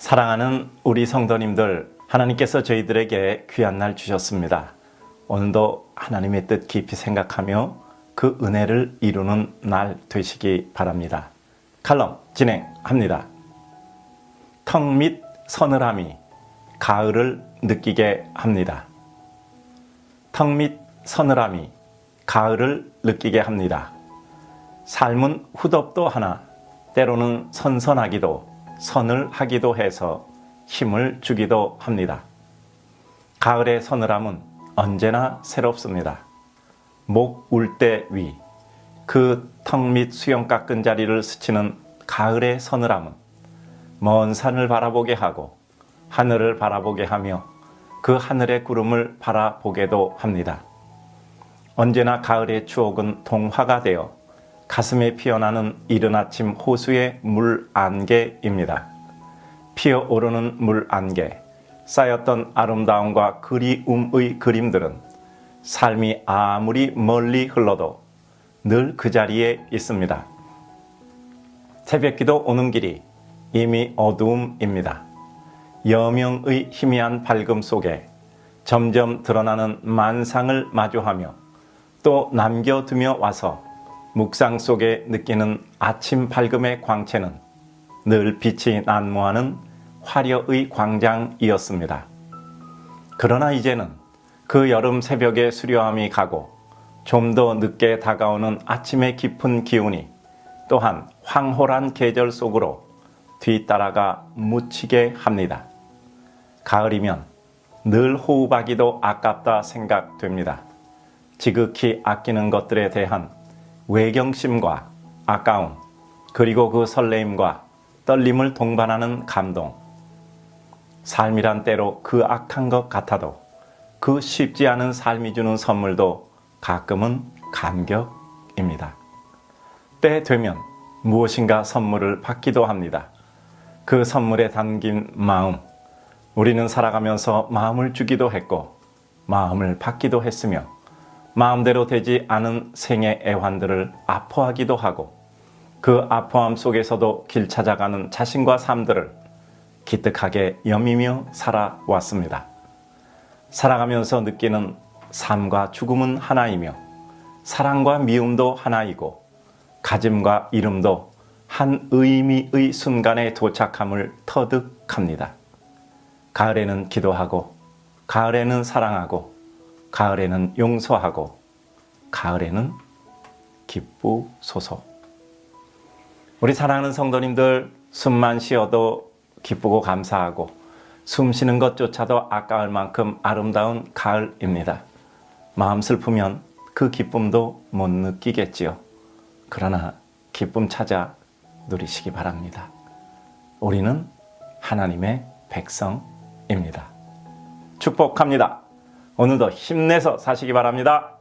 사랑하는 우리 성도님들, 하나님께서 저희들에게 귀한 날 주셨습니다. 오늘도 하나님의 뜻 깊이 생각하며 그 은혜를 이루는 날 되시기 바랍니다. 칼럼 진행합니다. 턱 밑 서늘함이 가을을 느끼게 합니다. 턱 밑 서늘함이 가을을 느끼게 합니다. 삶은 후덥도 하나 때로는 선선하기도 서늘하기도 해서 힘을 주기도 합니다. 가을의 서늘함은 언제나 새롭습니다. 목 울 때 위, 그 턱 밑 수영 깎은 자리를 스치는 가을의 서늘함은 먼 산을 바라보게 하고 하늘을 바라보게 하며 그 하늘의 구름을 바라보게도 합니다. 언제나 가을의 추억은 동화가 되어 가슴에 피어나는 이른 아침 호수의 물 안개입니다. 피어오르는 물 안개, 쌓였던 아름다움과 그리움의 그림들은 삶이 아무리 멀리 흘러도 늘 그 자리에 있습니다. 새벽기도 오는 길이 이미 어두움입니다. 여명의 희미한 밝음 속에 점점 드러나는 만상을 마주하며 또 남겨두며 와서 묵상 속에 느끼는 아침 밝음의 광채는 늘 빛이 난무하는 화려의 광장이었습니다. 그러나 이제는 그 여름 새벽의 수려함이 가고 좀 더 늦게 다가오는 아침의 깊은 기운이 또한 황홀한 계절 속으로 뒤따라가 묻히게 합니다. 가을이면 늘 호흡하기도 아깝다 생각됩니다. 지극히 아끼는 것들에 대한 외경심과 아까움, 그리고 그 설레임과 떨림을 동반하는 감동. 삶이란 때로 그 악한 것 같아도 그 쉽지 않은 삶이 주는 선물도 가끔은 감격입니다. 때 되면 무엇인가 선물을 받기도 합니다. 그 선물에 담긴 마음, 우리는 살아가면서 마음을 주기도 했고, 마음을 받기도 했으며, 마음대로 되지 않은 생의 애환들을 아파하기도 하고, 그 아파함 속에서도 길 찾아가는 자신과 삶들을 기특하게 여미며 살아왔습니다. 살아가면서 느끼는 삶과 죽음은 하나이며, 사랑과 미움도 하나이고, 가짐과 이름도 한 의미의 순간에 도착함을 터득합니다. 가을에는 기도하고, 가을에는 사랑하고, 가을에는 용서하고, 가을에는 기쁘소서. 우리 사랑하는 성도님들, 숨만 쉬어도 기쁘고 감사하고, 숨 쉬는 것조차도 아까울 만큼 아름다운 가을입니다. 마음 슬프면 그 기쁨도 못 느끼겠지요. 그러나 기쁨 찾아 누리시기 바랍니다. 우리는 하나님의 백성입니다. 축복합니다. 오늘도 힘내서 사시기 바랍니다.